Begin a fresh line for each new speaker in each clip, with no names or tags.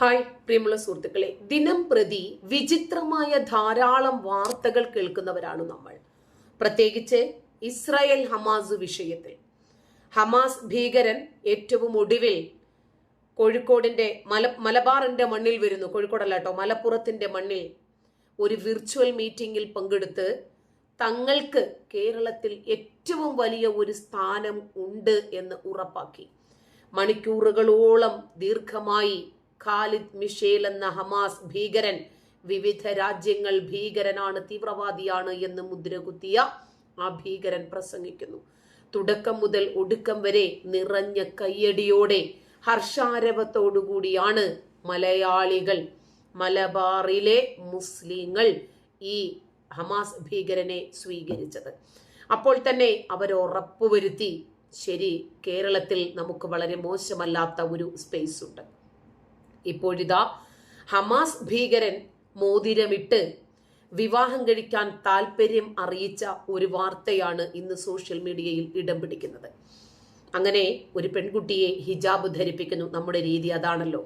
Hi പ്രിയമുള്ള സുഹൃത്തുക്കളെ. ദിനം പ്രതി വിചിത്രമായ ധാരാളം വാർത്തകൾ കേൾക്കുന്നവരാണ് നമ്മൾ. പ്രത്യേകിച്ച് ഇസ്രായേൽ ഹമാസ് വിഷയത്തിൽ. ഹമാസ് ഭീകരൻ ഏറ്റവും ഒടുവിൽ കോഴിക്കോടിന്റെ മല മലബാറിന്റെ മണ്ണിൽ വരുന്നു. കോഴിക്കോടല്ല കേട്ടോ മലപ്പുറത്തിന്റെ മണ്ണിൽ ഒരു വിർച്വൽ മീറ്റിംഗിൽ പങ്കെടുത്ത് തങ്ങൾക്ക് കേരളത്തിൽ ഏറ്റവും വലിയ ഒരു സ്ഥാനം ഉണ്ട് എന്ന് ഉറപ്പാക്കി. മണിക്കൂറുകളോളം ദീർഘമായി ഖാലിദ് മിഷേൽ എന്ന ഹമാസ് ഭീകരൻ വിവിധ രാജ്യങ്ങൾ ഭീകരനാണ് തീവ്രവാദിയാണ് എന്ന് മുദ്രകുത്തിയ ആ ഭീകരൻ പ്രസംഗിക്കുന്നു. തുടക്കം മുതൽ ഒടുക്കം വരെ നിറഞ്ഞ കയ്യടിയോടെ ഹർഷാരവത്തോടുകൂടിയാണ് മലയാളികൾ മലബാറിലെ മുസ്ലിങ്ങൾ ഈ ഹമാസ് ഭീകരനെ സ്വീകരിച്ചത്. അപ്പോൾ തന്നെ അവർ ഉറപ്പുവരുത്തി ശരി കേരളത്തിൽ നമുക്ക് വളരെ മോശമല്ലാത്ത ഒരു സ്പേസ് ഉണ്ട്. ഇപ്പോഴിതാ ഹമാസ് ഭീകരൻ മോതിരമിട്ട് വിവാഹം കഴിക്കാൻ താല്പര്യം അറിയിച്ച ഒരു വാർത്തയാണ് ഇന്ന് സോഷ്യൽ മീഡിയയിൽ ഇടം പിടിക്കുന്നത്. അങ്ങനെ ഒരു പെൺകുട്ടിയെ ഹിജാബ് ധരിപ്പിക്കുന്നു നമ്മുടെ രീതി അതാണല്ലോ.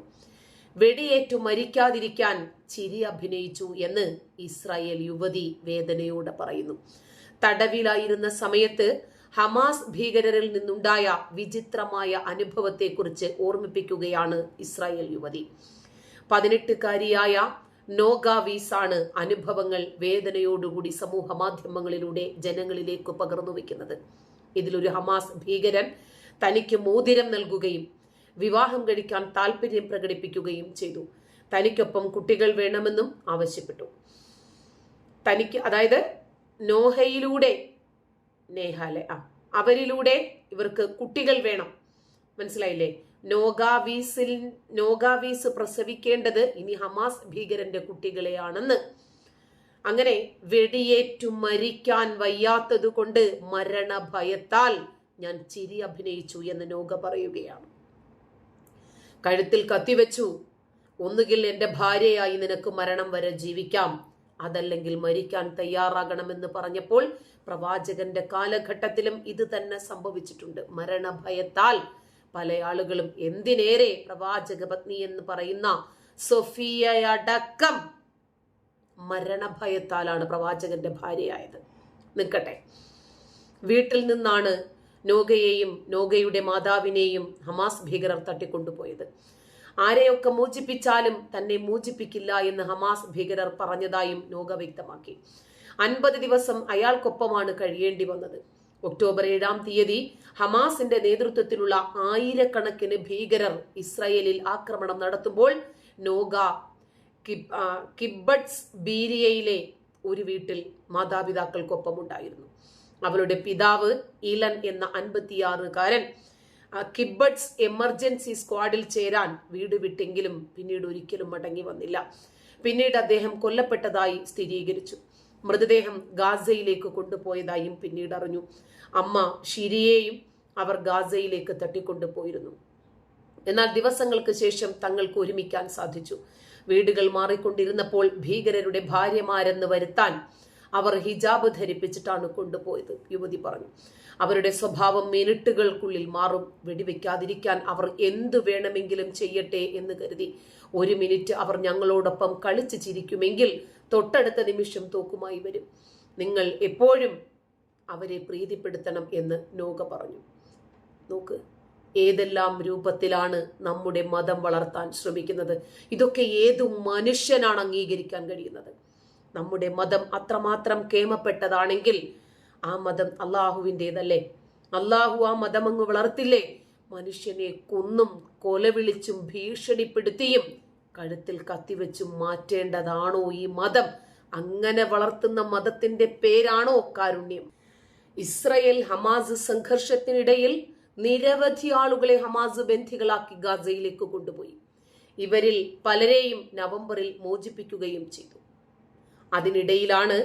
വെടിയേറ്റു മരിക്കാതിരിക്കാൻ ചിരി അഭിനയിച്ചു എന്ന് ഇസ്രായേൽ യുവതി വേദനയോടെ പറയുന്നു. തടവിലായിരുന്ന സമയത്ത് ഹമാസ് ഭീകരരിൽ നിന്നുണ്ടായ വിചിത്രമായ അനുഭവത്തെക്കുറിച്ച് ഓർമ്മിപ്പിക്കുകയാണ് ഇസ്രായേൽ യുവതി. പതിനെട്ടുകാരിയായ നോഗ വീസാണ് അനുഭവങ്ങൾ വേദനയോടുകൂടി സമൂഹ മാധ്യമങ്ങളിലൂടെ ജനങ്ങളിലേക്ക് പകർന്നു വെക്കുന്നത് ഇതിലൊരു ഹമാസ് ഭീകരൻ തനിക്ക് മോതിരം നൽകുകയും വിവാഹം കഴിക്കാൻ താല്പര്യം പ്രകടിപ്പിക്കുകയും ചെയ്തു. തനിക്കൊപ്പം കുട്ടികൾ വേണമെന്നും ആവശ്യപ്പെട്ടു. തനിക്ക് അതായത് നോഹയിലൂടെ നേഹാലെ. ആ അവരിലൂടെ ഇവർക്ക് കുട്ടികൾ വേണം. മനസ്സിലായില്ലേ? നോഗാവീസിൽ നോഗാവീസ് പ്രസവിക്കേണ്ടത് ഇനി ഹമാസ് ഭീകരന്റെ കുട്ടികളെയാണെന്ന്. അങ്ങനെ വെടിയേറ്റു മരിക്കാൻ വയ്യാത്തത് കൊണ്ട് മരണഭയത്താൽ ഞാൻ ചിരി അഭിനയിച്ചു എന്ന് നോഗ പറയുകയാണ്. കഴുത്തിൽ കത്തിവെച്ചു ഒന്നുകിൽ എന്റെ ഭാര്യയായി നിനക്ക് മരണം വരെ ജീവിക്കാം. അതല്ലെങ്കിൽ മരിക്കാൻ തയ്യാറാകണമെന്ന് പറഞ്ഞപ്പോൾ പ്രവാചകന്റെ കാലഘട്ടത്തിലും ഇത് തന്നെ സംഭവിച്ചിട്ടുണ്ട്. മരണഭയത്താൽ പല ആളുകളും എന്തിനേറെ പ്രവാചക പത്നി എന്ന് പറയുന്ന സൊഫിയയടക്കം മരണഭയത്താലാണ് പ്രവാചകന്റെ ഭാര്യയായത്. നിൽക്കട്ടെ. വീട്ടിൽ നിന്നാണ് നോഗയെയും നോഗയുടെ മാതാവിനെയും ഹമാസ് ഭീകരർ തട്ടിക്കൊണ്ടുപോയത്. ആരെയൊക്കെ മോചിപ്പിച്ചാലും തന്നെ മോചിപ്പിക്കില്ല എന്ന് ഹമാസ് ഭീകരർ പറഞ്ഞതായും നോഗ വ്യക്തമാക്കി. അൻപത് ദിവസം അയാൾക്കൊപ്പമാണ് കഴിയേണ്ടി വന്നത്. ഒക്ടോബർ ഏഴാം തീയതി ഹമാസിന്റെ നേതൃത്വത്തിലുള്ള ആയിരക്കണക്കിന് ഭീകരർ ഇസ്രായേലിൽ ആക്രമണം നടത്തുമ്പോൾ നോഗ കിബട്സ് ബീരിയയിലെ ഒരു വീട്ടിൽ മാതാപിതാക്കൾക്കൊപ്പം ഉണ്ടായിരുന്നു അവളുടെ പിതാവ് ഇലൻ എന്ന അൻപത്തിയാറുകാരൻ കിബട്സ് എമർജൻസി സ്ക്വാഡിൽ ചേരാൻ വീട് വിട്ടെങ്കിലും പിന്നീട് ഒരിക്കലും മടങ്ങി വന്നില്ല. പിന്നീട് അദ്ദേഹം കൊല്ലപ്പെട്ടതായി സ്ഥിരീകരിച്ചു. മൃതദേഹം ഗാസയിലേക്ക് കൊണ്ടുപോയതായും പിന്നീട് അറിഞ്ഞു. അമ്മ ഷിരിയെയും അവർ ഗാസയിലേക്ക് തട്ടിക്കൊണ്ടുപോയിരുന്നു. എന്നാൽ ദിവസങ്ങൾക്ക് ശേഷം തങ്ങൾക്ക് ഒരുമിക്കാൻ സാധിച്ചു. വീടുകൾ മാറിക്കൊണ്ടിരുന്നപ്പോൾ ഭീകരരുടെ ഭാര്യമാരെന്ന് വരുത്താൻ അവർ ഹിജാബ് ധരിപ്പിച്ചിട്ടാണ് കൊണ്ടുപോയത് യുവതി പറഞ്ഞു. അവരുടെ സ്വഭാവം മിനിറ്റുകൾക്കുള്ളിൽ മാറും. വെടിവെക്കാതിരിക്കാൻ അവർ എന്തു വേണമെങ്കിലും ചെയ്യട്ടെ എന്ന് കരുതി. ഒരു മിനിറ്റ് അവർ ഞങ്ങളോടൊപ്പം കളിച്ചു ചിരിക്കുമെങ്കിൽ തൊട്ടടുത്ത നിമിഷം തോക്കുമായി വരും. നിങ്ങൾ എപ്പോഴും അവരെ പ്രീതിപ്പെടുത്തണം എന്ന് നോക പറഞ്ഞു. നോക്ക് ഏതെല്ലാം രൂപത്തിലാണ് നമ്മുടെ മതം വളർത്താൻ ശ്രമിക്കുന്നത്? ഇതൊക്കെ ഏതു മനുഷ്യനാണ് അംഗീകരിക്കാൻ കഴിയുന്നത്? നമ്മുടെ മതം അത്രമാത്രം കേമപ്പെട്ടതാണെങ്കിൽ ആ മതം അള്ളാഹുവിന്റെതല്ലേ അള്ളാഹു ആ മതം അങ്ങ് വളർത്തില്ലേ? മനുഷ്യനെ കൊന്നും കൊലവിളിച്ചും ഭീഷണിപ്പെടുത്തിയും കഴുത്തിൽ കത്തിവെച്ചും മാറ്റേണ്ടതാണോ ഈ മതം? അങ്ങനെ വളർത്തുന്ന മതത്തിന്റെ പേരാണോ കാരുണ്യം? ഇസ്രയേൽ ഹമാസ് സംഘർഷത്തിനിടയിൽ നിരവധി ആളുകളെ ഹമാസ് ബന്ധികളാക്കി ഗാസയിലേക്ക് കൊണ്ടുപോയി. ഇവരിൽ പലരെയും നവംബറിൽ മോചിപ്പിക്കുകയും ചെയ്തു. അതിനിടയിലാണ്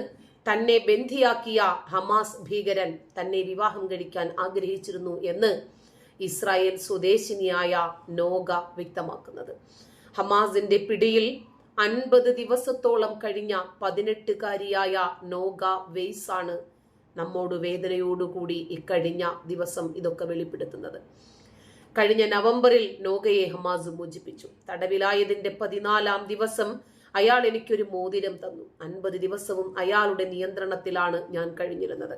തന്നെ ബന്ധിയാക്കിയ ഹമാസ് ഭീകരൻ തന്നെ വിവാഹം കഴിക്കാൻ ആഗ്രഹിച്ചിരുന്നു എന്ന് ഇസ്രായേൽ സ്വദേശിനിയായ നോഗ വ്യക്തമാക്കുന്നത്. ഹമാസിന്റെ പിടിയിൽ അൻപത് ദിവസത്തോളം കഴിഞ്ഞ പതിനെട്ടുകാരിയായ നോഗ വെയ്സ് ആണ് നമ്മോട് വേദനയോടുകൂടി ഇക്കഴിഞ്ഞ ദിവസം ഇതൊക്കെ വെളിപ്പെടുത്തുന്നത്. കഴിഞ്ഞ നവംബറിൽ നോഗയെ ഹമാസ് മോചിപ്പിച്ചു. തടവിലായതിന്റെ പതിനാലാം ദിവസം അയാൾ എനിക്കൊരു മോതിരം തന്നു. അൻപത് ദിവസവും അയാളുടെ നിയന്ത്രണത്തിലാണ് ഞാൻ കഴിഞ്ഞിരുന്നത്.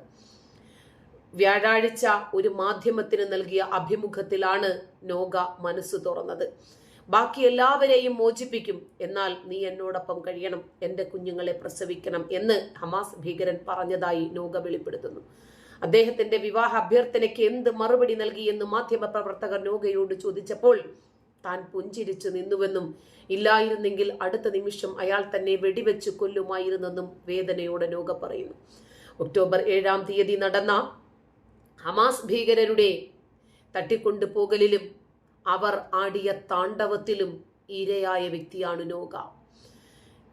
വ്യാഴാഴ്ച ഒരു മാധ്യമത്തിന് നൽകിയ അഭിമുഖത്തിലാണ് നോഗ മനസ്സ് തുറന്നത്. ബാക്കി എല്ലാവരെയും മോചിപ്പിക്കും. എന്നാൽ നീ എന്നോടൊപ്പം കഴിയണം. എന്റെ കുഞ്ഞുങ്ങളെ പ്രസവിക്കണം എന്ന് ഹമാസ് ഭീകരൻ പറഞ്ഞതായി നോഗ വെളിപ്പെടുത്തുന്നു. അദ്ദേഹത്തിന്റെ വിവാഹ അഭ്യർത്ഥനയ്ക്ക് എന്ത് മറുപടി നൽകിയെന്ന് മാധ്യമപ്രവർത്തകർ നോഗയോട് ചോദിച്ചപ്പോൾ താൻ പുഞ്ചിരിച്ചു നിന്നുവെന്നും ഇല്ലായിരുന്നെങ്കിൽ അടുത്ത നിമിഷം അയാൾ തന്നെ വെടിവെച്ച് കൊല്ലുമായിരുന്നെന്നും വേദനയോടെ നോഗ പറയുന്നു. ഒക്ടോബർ ഏഴാം തീയതി നടന്ന ഹമാസ് ഭീകരരുടെ തട്ടിക്കൊണ്ടുപോകലിലും അവർ ആടിയ താണ്ഡവത്തിലും ഇരയായ വ്യക്തിയാണ് നോക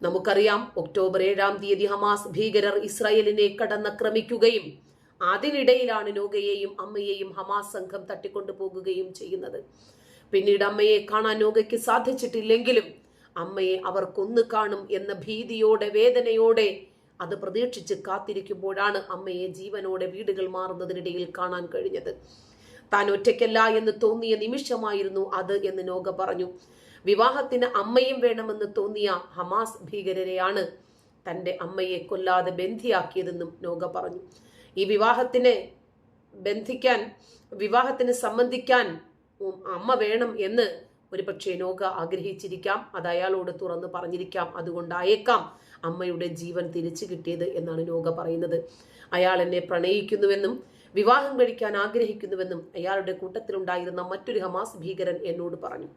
നമുക്കറിയാം ഒക്ടോബർ ഏഴാം തീയതി ഹമാസ് ഭീകരർ ഇസ്രായേലിനെ കടന്നക്രമിക്കുകയും അതിനിടയിലാണ് നോഗയെയും അമ്മയെയും ഹമാസ് സംഘം തട്ടിക്കൊണ്ടുപോകുകയും ചെയ്യുന്നത്. പിന്നീട് അമ്മയെ കാണാൻ യോഗയ്ക്ക് സാധിച്ചിട്ടില്ലെങ്കിലും അമ്മയെ അവർ കൊന്നു കാണും എന്ന ഭീതിയോടെ വേദനയോടെ അത് പ്രതീക്ഷിച്ച് കാത്തിരിക്കുമ്പോഴാണ് അമ്മയെ ജീവനോടെ വീടുകൾ മാറുന്നതിനിടയിൽ കാണാൻ കഴിഞ്ഞത്. താൻ ഒറ്റയ്ക്കല്ല എന്ന് തോന്നിയ നിമിഷമായിരുന്നു അത് എന്ന് നോഗ പറഞ്ഞു. വിവാഹത്തിന് അമ്മയും വേണമെന്ന് തോന്നിയ ഹമാസ് ഭീകരരെയാണ് തന്റെ അമ്മയെ കൊല്ലാതെ ബന്ധിയാക്കിയതെന്നും നോഗ പറഞ്ഞു. ഈ വിവാഹത്തിന് ബന്ധിക്കാൻ വിവാഹത്തിന് സംബന്ധിക്കാൻ അമ്മ വേണം എന്ന് ഒരു പക്ഷേ നോക്ക ആഗ്രഹിച്ചിരിക്കാം. അത് അയാളോട് തുറന്ന് പറഞ്ഞിരിക്കാം. അതുകൊണ്ടായേക്കാം അമ്മയുടെ ജീവൻ തിരിച്ചു കിട്ടിയത് എന്നാണ് നോക പറയുന്നത്. അയാൾ എന്നെ പ്രണയിക്കുന്നുവെന്നും വിവാഹം കഴിക്കാൻ ആഗ്രഹിക്കുന്നുവെന്നും അയാളുടെ കൂട്ടത്തിലുണ്ടായിരുന്ന മറ്റൊരു ഹമാസ് ഭീകരൻ എന്നോട് പറഞ്ഞു.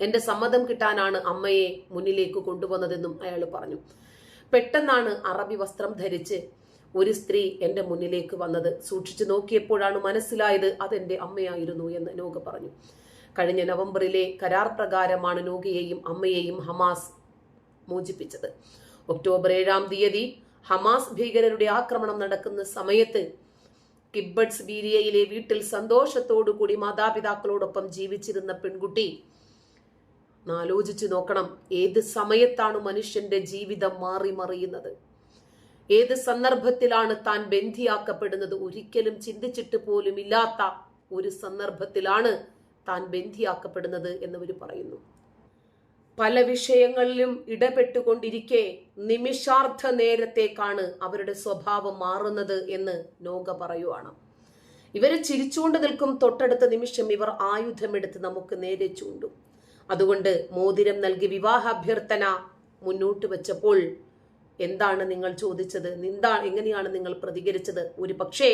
എന്റെ സമ്മതം കിട്ടാനാണ് അമ്മയെ മുന്നിലേക്ക് കൊണ്ടുവന്നതെന്നും അയാൾ പറഞ്ഞു. പെട്ടെന്നാണ് അറബി വസ്ത്രം ധരിച്ച് ഒരു സ്ത്രീ എന്റെ മുന്നിലേക്ക് വന്നത്. സൂക്ഷിച്ചു നോക്കിയപ്പോഴാണ് മനസ്സിലായത് അതെന്റെ അമ്മയായിരുന്നു എന്ന് നോഗ പറഞ്ഞു. കഴിഞ്ഞ നവംബറിലെ കരാർ പ്രകാരമാണ് നോഗയെയും അമ്മയെയും ഹമാസ് മോചിപ്പിച്ചത്. ഒക്ടോബർ ഏഴാം തീയതി ഹമാസ് ഭീകരരുടെ ആക്രമണം നടക്കുന്ന സമയത്ത് കിബ്ബട്സ് ബീരിയയിലെ വീട്ടിൽ സന്തോഷത്തോടുകൂടി മാതാപിതാക്കളോടൊപ്പം ജീവിച്ചിരുന്ന പെൺകുട്ടി ആലോചിച്ചു നോക്കണം ഏത് സമയത്താണ് മനുഷ്യന്റെ ജീവിതം മാറി മറിയുന്നത്. ഏത് സന്ദർഭത്തിലാണ് താൻ ബന്ധിയാക്കപ്പെടുന്നത് ഒരിക്കലും ചിന്തിച്ചിട്ട് പോലും ഇല്ലാത്ത ഒരു സന്ദർഭത്തിലാണ് താൻ ബന്ധിയാക്കപ്പെടുന്നത് എന്നവർ പറയുന്നു. പല വിഷയങ്ങളിലും ഇടപെട്ടുകൊണ്ടിരിക്കെ നിമിഷാർത്ഥ നേരത്തേക്കാണ് അവരുടെ സ്വഭാവം മാറുന്നത് എന്ന് നോഗ പറയുവാണ്. ഇവരെ ചിരിച്ചുകൊണ്ട് നിൽക്കും തൊട്ടടുത്ത നിമിഷം ഇവർ ആയുധമെടുത്ത് നമുക്ക് നേരെ ചൂണ്ടും. അതുകൊണ്ട് മോതിരം നൽകി വിവാഹാഭ്യർത്ഥന മുന്നോട്ട് വെച്ചപ്പോൾ എന്താണ് നിങ്ങൾ ചോദിച്ചത്? എന്താ എങ്ങനെയാണ് നിങ്ങൾ പ്രതികരിച്ചത്? ഒരു പക്ഷേ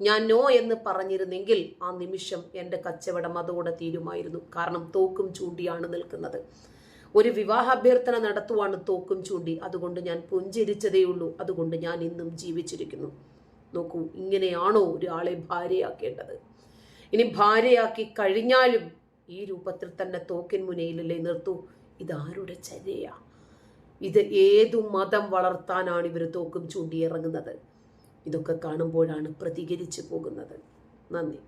ഞാൻ നോ എന്ന് പറഞ്ഞിരുന്നെങ്കിൽ ആ നിമിഷം എന്റെ കച്ചവടം അതോടെ തീരുമായിരുന്നു. കാരണം തോക്കും ചൂണ്ടിയാണ് നിൽക്കുന്നത്. ഒരു വിവാഹാഭ്യർത്ഥന നടത്തുവാണ് തോക്കും ചൂണ്ടി. അതുകൊണ്ട് ഞാൻ പുഞ്ചിരിച്ചതേയുള്ളൂ അതുകൊണ്ട് ഞാൻ ഇന്നും ജീവിച്ചിരിക്കുന്നു. നോക്കൂ ഇങ്ങനെയാണോ ഒരാളെ ഭാര്യയാക്കേണ്ടത്? ഇനി ഭാര്യയാക്കി കഴിഞ്ഞാലും ഈ രൂപത്തിൽ തന്നെ തോക്കിൻ മുനയിലല്ലേ നിർത്തൂ? ഇതാരുടെ ചര്യയാ? ഇത് ഏതു മതം വളർത്താനാണ് ഇവർ തോക്കും ചൂണ്ടിയിറങ്ങുന്നത്? ഇതൊക്കെ കാണുമ്പോഴാണ് പ്രതികരിച്ചു പോകുന്നത്. നന്ദി.